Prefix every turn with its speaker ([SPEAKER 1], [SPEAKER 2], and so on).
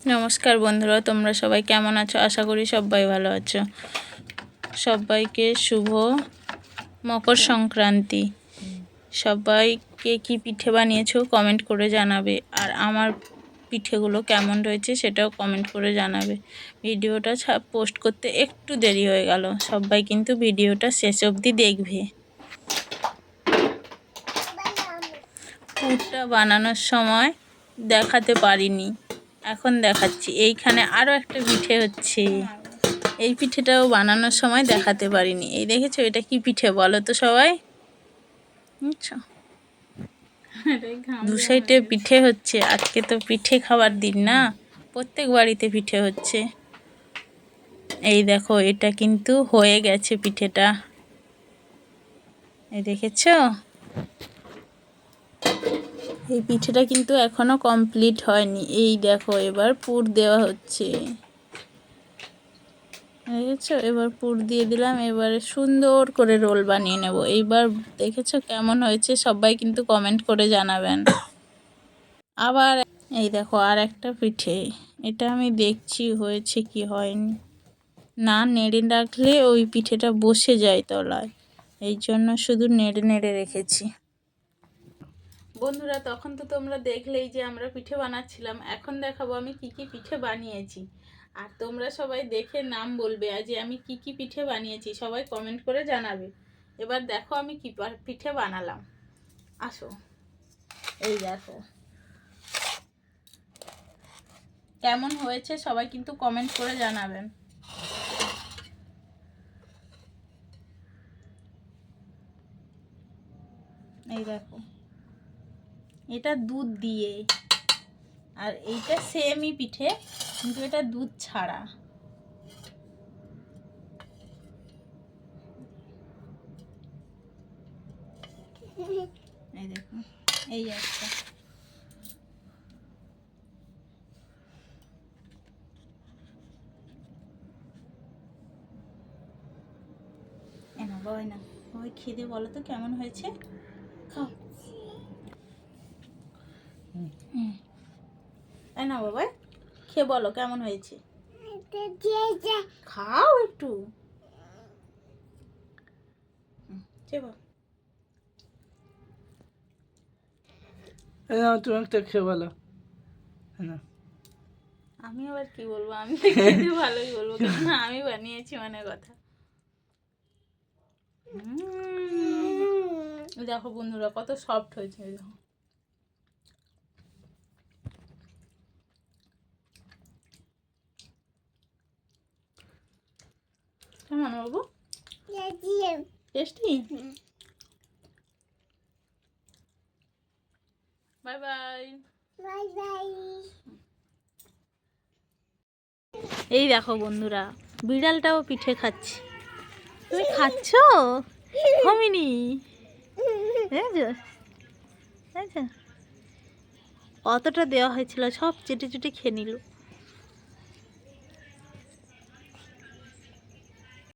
[SPEAKER 1] নমস্কার বন্ধুরা, তোমরা সবাই কেমন আছো? আশা করি সবাই ভালো আছো। সবাইকে শুভ মকর সংক্রান্তি। সবাইকে কি পিঠে বানিয়েছো কমেন্ট করে জানাবে। আর আমার পিঠেগুলো কেমন রয়েছে সেটাও কমেন্ট করে জানাবে। ভিডিওটা পোস্ট করতে একটু দেরি হয়ে গেল। সবাই কিন্তু ভিডিওটা শেষ অবধি দেখবে। পুরটা বানানোর সময় দেখাতে পারিনি। এখন দেখাচ্ছি। এইখানে আরও একটা পিঠে হচ্ছে। এই পিঠেটাও বানানোর সময় দেখাতে পারিনি। এই দেখেছ? এটা কি পিঠে বলো তো সবাই? বুঝছ? দু সাইডে পিঠে হচ্ছে। আজকে তো পিঠে খাবার দিন না। প্রত্যেক বাড়িতে পিঠে হচ্ছে। এই দেখো, এটা কিন্তু হয়ে গেছে পিঠেটা। এই দেখেছ? এই পিঠেটা কিন্তু এখনও কমপ্লিট হয়নি। এই দেখো, এবার পুর দেওয়া হচ্ছে। দেখেছ? এবার পুর দিয়ে দিলাম। এবারে সুন্দর করে রোল বানিয়ে নেব। এইবার দেখেছ কেমন হয়েছে? সবাই কিন্তু কমেন্ট করে জানাবেন। আবার এই দেখো, আর একটা পিঠে। এটা আমি দেখছি হয়েছে কি হয়নি। না, নেড়ে রাখলে ওই পিঠেটা বসে যায় তলায়। এই জন্য শুধু নেড়ে নেড়ে রেখেছি। বন্ধুরা, তখন তো তোমরা দেখলেই যে আমরা পিঠে বানাচ্ছিলাম। এখন দেখাবো আমি কি কি পিঠে বানিয়েছি। আর তোমরা সবাই দেখে নাম বলবে যে আমি কি কি পিঠে বানিয়েছি? সবাই কমেন্ট করে জানাবে। এবার দেখো আমি কি পিঠে বানালাম। আসো। এই দেখো। কেমন হয়েছে সবাই কিন্তু কমেন্ট করে জানাবেন। এই দেখো। এটা দুধ দিয়ে। আর এইটা সেমই পিঠে, কিন্তু এটা দুধ ছাড়া। এই দেখুন এই একটা। না, বাবাই না, বাবাই খেয়ে বলো তো কেমন হয়েছে? খাও। তাই না বাবা খেয়ে বলো কেমন হয়েছে? খাও একটু।
[SPEAKER 2] তুমি একটা খেয়ে বলো। হ্যাঁ
[SPEAKER 1] আমি আবার কি বলব? আমি তো খেতে ভালোই বলব। কেন আমি বানিয়েছি মানে কথা। দেখো বন্ধুরা কত সফট হয়েছে দেখো। কেমন বাবু? টেস্টি বাই বাই এই দেখো বন্ধুরা, বিড়ালটাও পিঠে খাচ্ছে। তুমি খাচ্ছ? হমিনি অতটা দেওয়া হয়েছিল, সব চেটে চেটে খেয়ে নিল।